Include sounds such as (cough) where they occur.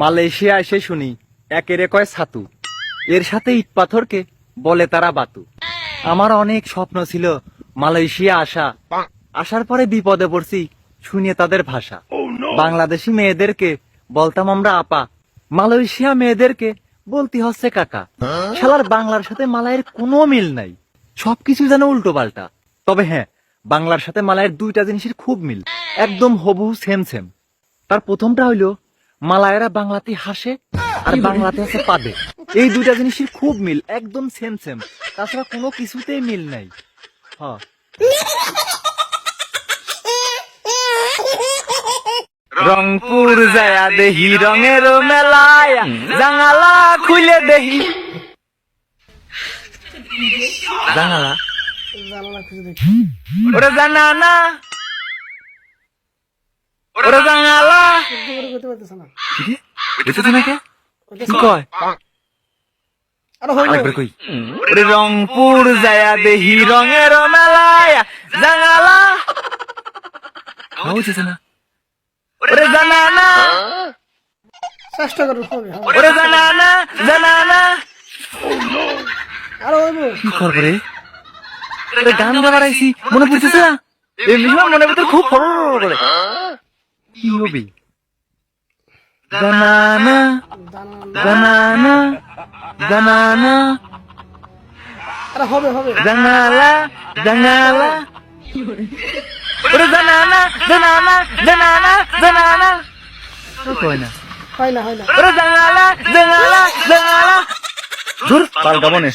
Malaysia এসে শুনি একেরে কয় ছাতু। এর সাথে ইট পাথরকে বলে তারা বাতু। আমার অনেক স্বপ্ন ছিল মালয়েশিয়া আসা। আসার পরে বিপদে পড়ছি শুনিয়ে তাদের ভাষা। বাংলাদেশি মেয়েদেরকে বলতাম আমরা আপা। মালয়েশিয়া মেয়েদেরকে বলতে হচ্ছে কাকা। শালার বাংলার সাথে মালায়ের কোনো মিল নাই। সবকিছু যেন উল্টো পাল্টা তবে হ্যাঁ বাংলার সাথে মালায়ের দুইটা জিনিসের খুব মিল। একদম হবু সেম সেম। তার প্রথমটা হইল মালায়েরা বাংলাতে হাসে আর বাংলাতে আছে পাদে এই দুইটা জিনিসের খুব মিল একদম সেম সেম তাছাড়া কোনো কিছুতেই মিল নাই। হ্যাঁ। রংপুর যায়া দেহি রঙের মেলায় জাঙালা খুলে দেহি জাঙালা জানালা দেখি। ওরে জানানা ওরে করতে পারতেছে না (laughs) কয়? রংপুর যায়া দেহি রঙের মেলায়। ওরে জানানা চেষ্টা করো হবে হবে। ওরে জানানা জানানা আরে হইল কি করব রে? গান গাবার আইছি মনে পড়তেছে না? এমনি মনে ভিতরে খুব ফর করে। কি হবি জানানা জানালা জানানা জানানা আরে হবে হবে। জানালা জানালা ওরে জানানা জানানা জানানা জানানা তো কয় না হয় না হয় না। ওরে জানালা জানালা জানালা ধুর পাল্টা মনে